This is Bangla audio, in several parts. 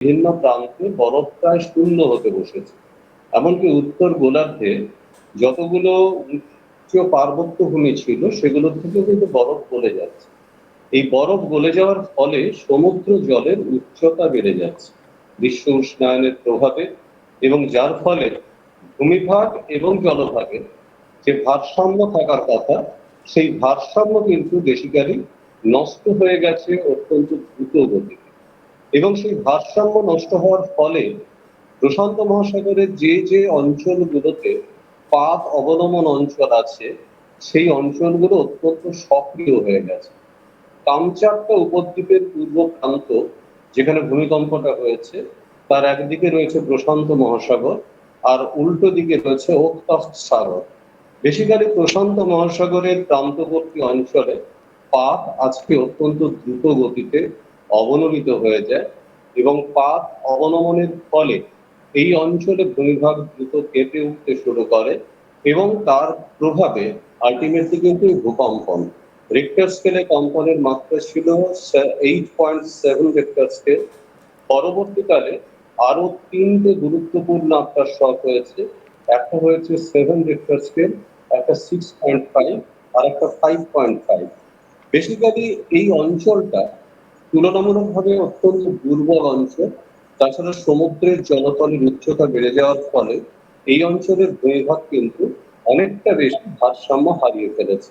বিভিন্ন প্রান্তে বরফ প্রায় শূন্য হতে বসেছে। এমনকি উত্তর গোলার্ধে যতগুলো উচ্চ পার্বত্য ভূমি ছিল, সেগুলো থেকে কিন্তু বরফ গলে যাচ্ছে। এই বরফ গলে যাওয়ার ফলে সমুদ্র জলের উচ্চতা বেড়ে যাচ্ছে, বিশ্ব উষ্ণায়নের প্রভাবে এবং যার ফলে ভূমিভাগ এবং জলভাগের যে ভারসাম্য থাকার কথা, সেই ভারসাম্য কিন্তু বেসিক্যালি নষ্ট হয়ে গেছে অত্যন্ত দ্রুত গতিতে। এবং সেই ভারসাম্য নষ্ট হওয়ার ফলে প্রশান্ত মহাসাগরের যে যে অঞ্চলগুলোতে পাত অবলম্বন অঞ্চল আছে, সেই অঞ্চলগুলো অত্যন্ত সক্রিয় হয়ে গেছে। কামচাটকা উপদ্বীপের পূর্ব প্রান্ত, যেখানে ভূমিকম্পটা হয়েছে, তার একদিকে রয়েছে প্রশান্ত মহাসাগর, আর উল্টো দিকে রয়েছে ওকতাফ সাগর। বেসিক্যালি প্রশান্ত মহাসাগরের প্রান্তবর্তী অঞ্চলে পাত আজকে অত্যন্ত দ্রুত গতিতে অবনমিত হয়ে যায় এবং পাত অবনমনের ফলে এই অঞ্চলে ভূমিভাগ দ্রুত কেঁপে উঠতে শুরু করে এবং তার প্রভাবে আলটিমেটলি কিন্তু ভূকম্পন। রিক্টার স্কেলে কম্পনের মাত্রা ছিল eight point seven Richter scale পরবর্তীকালে আরও তিনটে গুরুত্বপূর্ণ আপনার শখ হয়েছে। একটা হয়েছে সেভেন রিক্টার স্কেল একটা সিক্স পয়েন্ট ফাইভ আর একটা ফাইভ পয়েন্ট ফাইভ বেসিক্যালি এই অঞ্চলটা তুলনামূলকভাবে অত্যন্ত দুর্বল অঞ্চল তাছাড়া সমুদ্রের জলতলের উচ্চতা বেড়ে যাওয়ার ফলে এই অঞ্চলের ভূমিভাগ কিন্তু অনেকটা বেশি ভারসাম্য হারিয়ে ফেলেছে।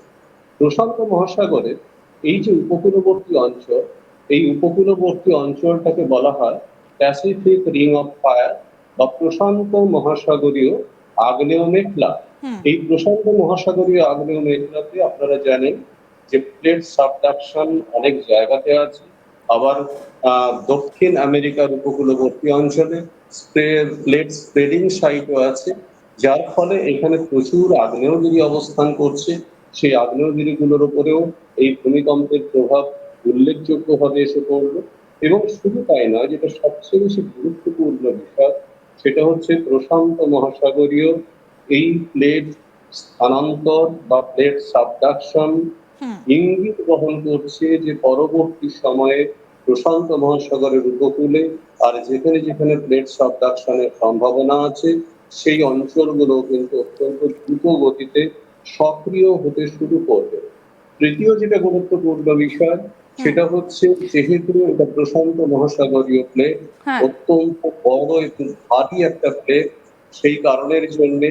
প্রশান্ত মহাসাগরের এই যে উপকূলবর্তী অঞ্চল এই উপকূলবর্তী অঞ্চলটাকে বলা হয় প্যাসিফিক রিং অফ ফায়ার বা প্রশান্ত মহাসাগরীয় আগ্নেয় মেঘলা। এই প্রশান্ত মহাসাগরীয় আগ্নেয় মেঘলাতে আপনারা জানেন যে প্লেট সাবডাকশন অনেক জায়গাতে আছে। আবার দক্ষিণ আমেরিকার উপকূলবর্তী অঞ্চলে প্লেট স্প্রেডিং সাইটও আছে, যার ফলে এখানে প্রচুর আগ্নেয়গিরি অবস্থান করছে। সেই আগ্নেয়গিরিগুলোর উপরেও এই ভূমিকম্পের প্রভাব উল্লেখযোগ্যভাবে এসে পড়বে এবং শুধু তাই নয়, যেটা সবচেয়ে বেশি গুরুত্বপূর্ণ বিষয়, সেটা হচ্ছে প্রশান্ত মহাসাগরীয় এই প্লেট স্থানান্তর বা প্লেট সাবডাকশন ইঙ্গিত বহন করছে যে পরবর্তী সময়ে প্রশান্ত মহাসাগরের উপকূলে আর যেখানে যেখানে প্লেট সাবডাকশনের সম্ভাবনা আছে সেই অঞ্চলগুলো কিন্তু অত্যন্ত দ্রুত গতিতে সক্রিয় হতে শুরু করবে। তৃতীয় যেটা গুরুত্বপূর্ণ বিষয় সেটা হচ্ছে যেহেতু এটা প্রশান্ত মহাসাগরীয় প্লেট হ্যাঁ। অত্যন্ত বড় এবং ভারী একটা প্লেট সেই কারণের জন্য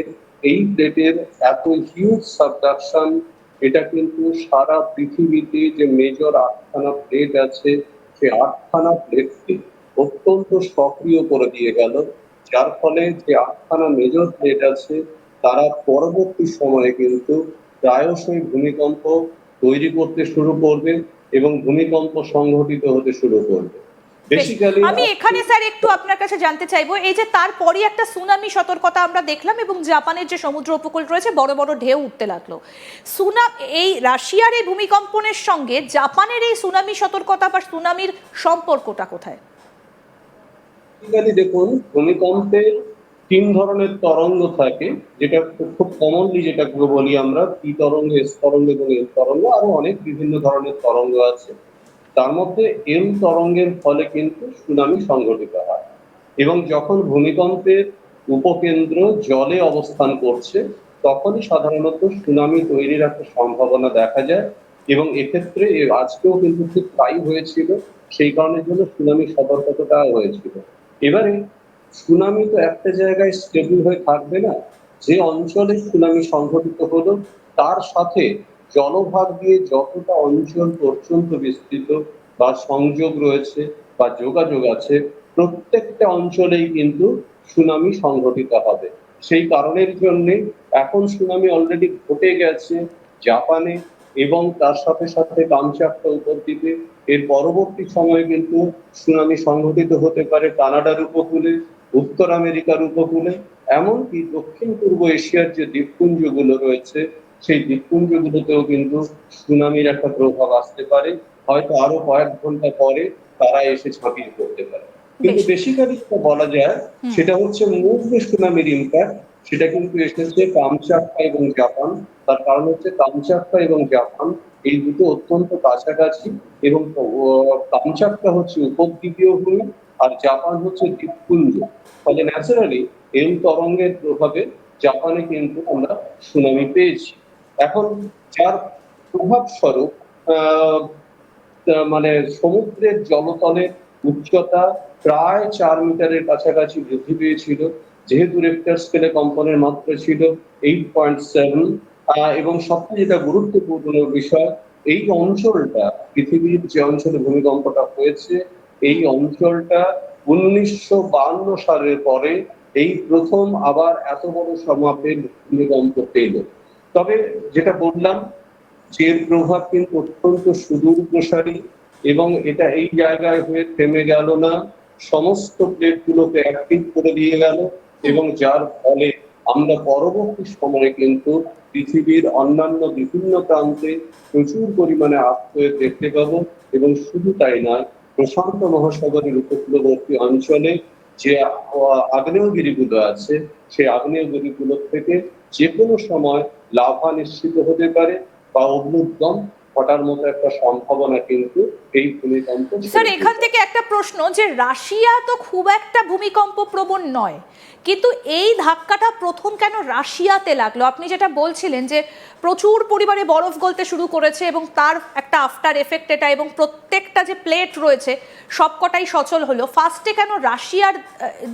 এই প্লেটের এত হিউজ সাবডাকশন এটা কিন্তু সারা পৃথিবীতে যে মেজর আটখানা প্লেট আছে সেই আটখানা প্লেটকে অত্যন্ত সক্রিয় করে দিয়ে গেল, যার ফলে যে আটখানা মেজর প্লেট আছে, তারা পরবর্তী সময়ে কিন্তু প্রায়শই ভূমিকম্প তৈরি করতে শুরু করবে এবং ভূমিকম্প সংঘটিত হতে শুরু করবে। আমি এখানে স্যার একটু আপনার কাছে জানতে চাইব এই যে তারপরই একটা সুনামি সতর্কতা আমরা দেখলাম এবং জাপানের যে সমুদ্র উপকূল রয়েছে বড় বড় ঢেউ উঠতে লাগল। সুনা এই রাশিয়ার এই ভূমিকম্পনের সঙ্গে জাপানের এই সুনামি সতর্কতা বা সুনামির সম্পর্কটা কোথায়? বেসিক্যালি দেখুন ভূমিকম্পে তিন ধরনের তরঙ্গ থাকে যেটা খুব- খুব কমনলি যেটা বলি আমরা পি তরঙ্গ এস তরঙ্গ এবং এল তরঙ্গ আরও অনেক বিভিন্ন ধরনের তরঙ্গ আছে। তার মধ্যে এল তরঙ্গের ফলে কিন্তু সুনামি সংঘটিত হয়। এবং যখন ভূমিকম্পের উপকেন্দ্র জলে অবস্থান করছে, তখনই সাধারণত সুনামি তৈরির একটা সম্ভাবনা দেখা যায় এবং এক্ষেত্রে আজকেও কিন্তু ঠিক তাই হয়েছিল, সেই কারণের জন্য সুনামি সতর্কতাটা হয়েছিল। এবারে সুনামি তো একটা জায়গায় স্টেবল হয়ে থাকবে না, যে অঞ্চলে সুনামি সংঘটিত হলো, তার সাথে জলভাগ দিয়ে যতটা অঞ্চল পর্যন্ত বিস্তৃত বা সংযোগ রয়েছে বা যোগাযোগ আছে, প্রত্যেকটা অঞ্চলেই কিন্তু সুনামি সংঘটিত হবে। সেই কারণের জন্যে এখন সুনামি অলরেডি ঘটে গেছে জাপানে এবং তার সাথে সাথে কামচাটকা উপদ্বীপে। এর পরবর্তী সময়ে কিন্তু সুনামি সংঘটিত হতে পারে কানাডার উপকূলে, উত্তর আমেরিকার উপকূলে, এমনকি দক্ষিণ পূর্ব এশিয়ার যে দ্বীপপুঞ্জগুলো রয়েছে সেই দ্বীপপুঞ্জগুলোতেও কিন্তু সুনামির একটা প্রভাব আসতে পারে। হয়তো আরও কয়েক ঘণ্টা পরে তারা এসে ঝাঁপিয়ে পড়তে পারে। কিন্তু বেশ। বেসিক্যালি যেটা বলা যায় সেটা হচ্ছে মূল যে সুনামির ইম্প্যাক্ট সেটা কিন্তু এসেছে কামচাটকা এবং জাপান। তার কারণ হচ্ছে কামচাটকা এবং জাপান এই দুটো অত্যন্ত কাছাকাছি এবং আহ, কামচাটকা হচ্ছে উপদ্বীপীয় ভূমি আর জাপান হচ্ছে দ্বীপপুঞ্জ। ফলে ন্যাচারালি এই তরঙ্গের প্রভাবে জাপানে কিন্তু আমরা সুনামি পেয়েছি। এখন যার প্রভাব স্বরূপ মানে সমুদ্রের জলতলের উচ্চতা প্রায় চার মিটারের কাছাকাছি বৃদ্ধি পেয়েছিল, যেহেতু রেক্টার স্কেলে কম্পনের মাত্রা ছিল এইট পয়েন্ট সেভেন এবং সবচেয়ে যেটা গুরুত্বপূর্ণ বিষয়, এই অঞ্চলটা, পৃথিবীর যে অঞ্চলে ভূমিকম্পটা হয়েছে, এই অঞ্চলটা উনিশশো বান্ন সালের পরে এই প্রথম আবার এত বড় সমাপের ভূমিকম্প পেল। তবে যেটা বললাম যে প্রভাব কিন্তু অত্যন্ত সুদূর প্রসারী এবং এটা এই জায়গায় হয়ে থেমে গেল না। সমস্ত প্লেটগুলোকে অ্যাক্টিভ করে দিয়ে গেল এবং যার ফলে আমরা পরবর্তী সময়ে কিন্তু পৃথিবীর অন্যান্য বিভিন্ন প্রান্তে প্রচুর পরিমাণে আত্মীয় দেখতে পাবো এবং শুধু তাই নয়, প্রশান্ত মহাসাগরের উপকূলবর্তী অঞ্চলে যে আগ্নেয়গিরিগুলো আছে, সেই আগ্নেয়গিরিগুলো থেকে যে কোনো সময় লাভা নিশ্চিত হতে পারে বা অগ্নুদ্গম ঘটার মতো একটা সম্ভাবনা কিন্তু এই ভূমিকম্প স্যার এখান থেকে একটা প্রশ্ন যে রাশিয়া তো খুব একটা ভূমিকম্প প্রবণ নয় কিন্তু এই ধাক্কাটা প্রথম কেন রাশিয়াতে লাগল? আপনি যেটা বলছিলেন যে প্রচুর পরিমাণে বরফ গলতে শুরু করেছে এবং তার একটা আফটার এফেক্ট এটা এবং প্রত্যেকটা যে প্লেট রয়েছে সবকটাই সচল হলো। ফার্স্টে কেন রাশিয়ার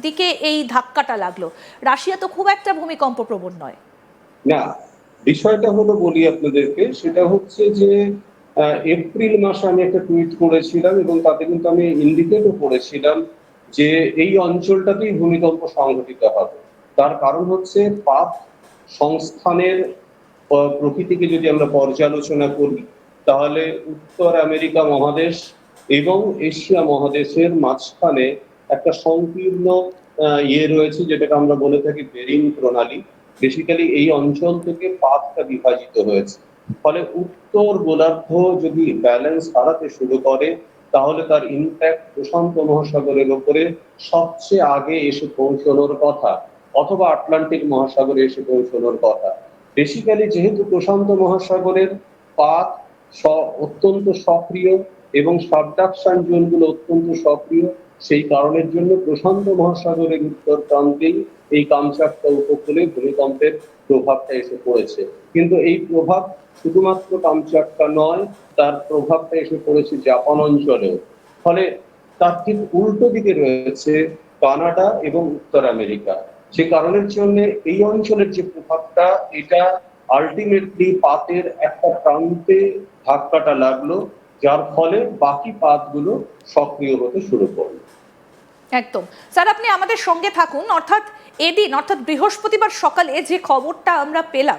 দিকে এই ধাক্কাটা লাগল? রাশিয়া তো খুব একটা ভূমিকম্প প্রবণ নয়। না বিষয়টা হলো বলি আপনাদেরকে, সেটা হচ্ছে যে এপ্রিল মাসে আমি একটা টুইট করেছিলাম এবং তাতে কিন্তু আমি ইন্ডিকেটও করেছিলাম যে এই অঞ্চলটাতেই ভূমিকম্প সংঘটিত হবে। তার কারণ হচ্ছে পাপ সংস্থানের প্রকৃতিকে যদি আমরা পর্যালোচনা করি, তাহলে উত্তর আমেরিকা মহাদেশ এবং এশিয়া মহাদেশের মাঝখানে একটা সংকীর্ণ ইয়ে রয়েছে, যেটাকে আমরা বলে থাকি বেরিং প্রণালী। বেসিক্যালি এই অঞ্চল থেকে পাতটা বিভাজিত হয়েছে। ফলে উত্তর গোলার্ধ যদি ব্যালেন্স হারাতে শুরু করে, তাহলে তার ইম্প্যাক্ট প্রশান্ত মহাসাগরের উপরে সবচেয়ে আগে এসে পৌঁছানোর কথা, অথবা আটলান্টিক মহাসাগরে এসে পৌঁছানোর কথা। বেসিক্যালি যেহেতু প্রশান্ত মহাসাগরের পাত অত্যন্ত সক্রিয় এবং সাবডাকশন জোনগুলো অত্যন্ত সক্রিয় সেই কারণের জন্য প্রশান্ত মহাসাগরের উত্তর প্রান্তেই এই কামচাটকা উপকূলে ভূমিকম্পের প্রভাবটা এসে পড়েছে। কিন্তু এই প্রভাব শুধুমাত্র কামচাটকা নয়, তার প্রভাবটা এসে পড়েছে জাপান অঞ্চলেও। ফলে তার ঠিক উল্টো দিকে রয়েছে কানাডা এবং উত্তর আমেরিকা। সে কারণের জন্য এই অঞ্চলের যে প্রভাবটা, এটা আলটিমেটলি পাতের একটা প্রান্তে ধাক্কাটা লাগল। যার ফলে বাকি পাতগুলো সক্রিয় হতে শুরু করল একদম। স্যার, আপনি আমাদের সঙ্গে থাকুন। অর্থাৎ এদিন, অর্থাৎ বৃহস্পতিবার সকালে যে খবরটা আমরা পেলাম